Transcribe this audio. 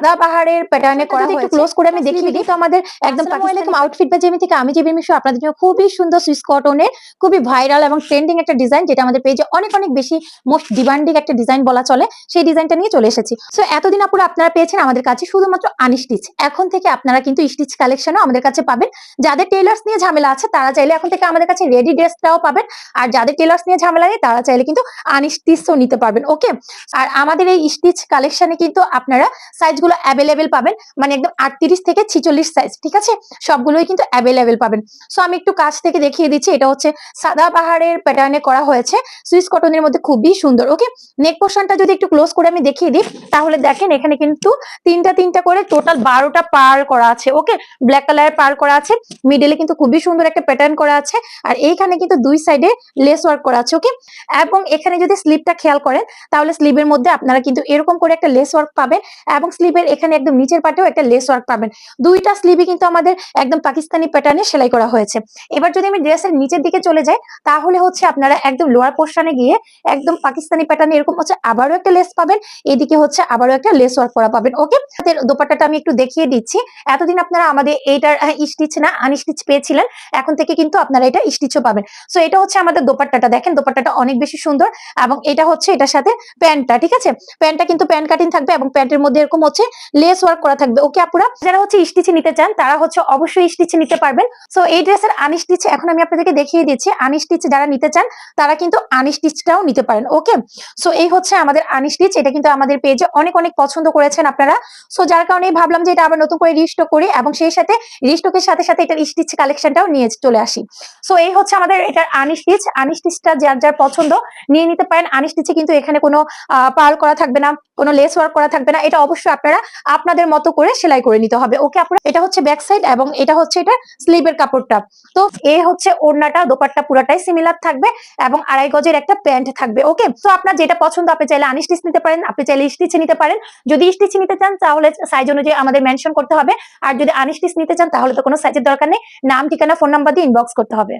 সাদা পাহাড়ের প্যাটার্নে করা হয়েছে ক্লোজ করে আমি দেখিয়ে দিই তো আমাদের একদম পাকিস্তানি আউটফিট বা থেকে আমি মিশু আপনাদের জন্য খুবই সুন্দর সুইস কটনের খুবই ভাইরাল এবং ট্রেন্ডিং একটা ডিজাইন যেটা আমাদের পেজে অনেক অনেক বেশি মোস্ট ডিমান্ডিং একটা ডিজাইন বলা চলে সেই ডিজাইনটা নিয়ে চলে এসেছি। সো এতদিন আপুরা আপনারা পেয়েছেন আমাদের কাছে শুধুমাত্র আনস্টিচ এখন থেকে আপনারা কিন্তু স্টিচ কালেকশনও আমাদের কাছে পাবেন। যাদের টেলার্স নিয়ে ঝামেলা আছে তারা চাইলে এখন থেকে আমাদের কাছে রেডি ড্রেসটাও পাবেন। আর যাদের টেলার্স নিয়ে ঝামেলা নেই তারা চাইলে কিন্তু আনস্টিচও নিতে পারবেন ওকে আর আমাদের এই স্টিচ কালেকশনে কিন্তু আপনারা সাইজগুলো অ্যাভেলেবেল পাবেন। মানে একদম আটত্রিশ থেকে ছিচল্লিশ সাইজ ঠিক আছে? সবগুলোই কিন্তু অ্যাভেলেবেল পাবেন। সো আমি একটু কাছ থেকে দেখিয়ে দিচ্ছি, এটা হচ্ছে সাদা পাহাড়ের প্যাটার্নে করা হয়েছে। সুইস কটনের মধ্যে খুবই সুন্দর ওকে নেক পোর্শনটা যদি একটু ক্লোজ করে আমি দেখিয়ে দিই, তাহলে দেখেন এখানে কিন্তু তিনটা তিনটা করে টোটাল বারোটা পার করা আছে ওকে ব্ল্যাক কালারের পার করা আছে। মিডলে কিন্তু খুবই সুন্দর একটা প্যাটার্ন করা আছে। আর এইখানে কিন্তু দুই সাইডে লেস ওয়ার্ক করা আছে ওকে এবং এখানে যদি স্লিপটা খেয়াল করেন, তাহলে স্লিভের মধ্যে আপনারা কিন্তু এরকম করে একটা লেস ওয়ার্ক পাবেন এবং স্লিভের এখানে একদম নিচের পাটেও একটা লেস ওয়ার্ক পাবেন। দুইটা স্লিভই কিন্তু আমাদের একদম পাকিস্তানি প্যাটার্নে সেলাই করা হয়েছে। এবার যদি আমি ড্রেসের নিচের দিকে চলে যাই, তাহলে হচ্ছে আপনারা একদম লোয়ার পোর্শনে গিয়ে একদম পাকিস্তানি প্যাটার্নে এরকম হচ্ছে আবারও একটা লেস পাবেন, এদিকে হচ্ছে আবারও একটা লেস ওয়ার্ক করা পাবেন ওকে দোপাট্টাটা আমি একটু দেখিয়ে দিচ্ছি। এতদিন আপনারা আমাদের এইটার স্টিচ না আনস্টিচ পেয়েছিলেন, এখন থেকে কিন্তু আপনারা এটা স্টিচও পাবেন। সো এটা হচ্ছে আমাদের দোপাট্টাটা। দেখেন, দোপাট্টাটা অনেক বেশি সুন্দর এবং এটা হচ্ছে এটার সাথে প্যান্টটা, ঠিক আছে? প্যান্টটা কিন্তু প্যান্ট কাটিং থাকবে এবং প্যান্টের মধ্যে এরকম হচ্ছে লেস ওয়ার্ক করা থাকবে। ওকে আপুরা, যারা হচ্ছে স্টিচে নিতে চান, তারা হচ্ছে অবশ্যই স্টিচে নিতে পারবেন। সো এই ড্রেসের আনস্টিচ এখন আমি আপনাদেরকে দেখিয়ে দিচ্ছি। আনস্টিচ যারা নিতে চান, তারা কিন্তু আনস্টিচটাও নিতে পারেন। ওকে সো এই হচ্ছে আমাদের আনস্টিচ এটা কিন্তু আমাদের পেজে অনেক অনেক পছন্দ করেছেন আপনারা। সো যার কারণে ভাবলাম যে এটা আবার নতুন করে রিস্টক করি এবং সেই সাথে রিস্টকের সাথে সাথে এটার স্টিচ কালেকশনটাও নিয়ে চলে আসি। সো এই হচ্ছে আমাদের এটার আনস্টিচ আনস্টিচটা যার যার পছন্দ, নিয়ে নিতে পারেন। আনস্টিচে কিন্তু এখানে কোনো পাল করা থাকবে না, কোনো লেস ওয়ার্ক করা থাকবে না। এটা অবশ্যই আপনারা আপনাদের মতো করে সেলাই করে নিতে হবে। ওকে, আপনারা এটা হচ্ছে ব্যাক সাইড এবং এটা হচ্ছে এটা স্লিভের কাপড়টা। তো এ হচ্ছে ওড়নাটা, দোপাট্টা পুরাটাই সিমিলার থাকবে এবং আড়াই গজের একটা প্যান্ট থাকবে, ওকে? তো আপনার যেটা পছন্দ, আপনি চাইলে আনস্টিচ নিতে পারেন, আপনি চাইলে স্টিচ নিতে পারেন। যদি স্টিচ নিতে চান, তাহলে সাইজ অনুযায়ী আমাদের মেনশন করতে হবে। আর যদি আনস্টিচ নিতে চান, তাহলে তো কোনো সাইজের দরকার নেই। নাম, ঠিকানা ফোন নাম্বার দিয়ে ইনবক্স করতে হবে।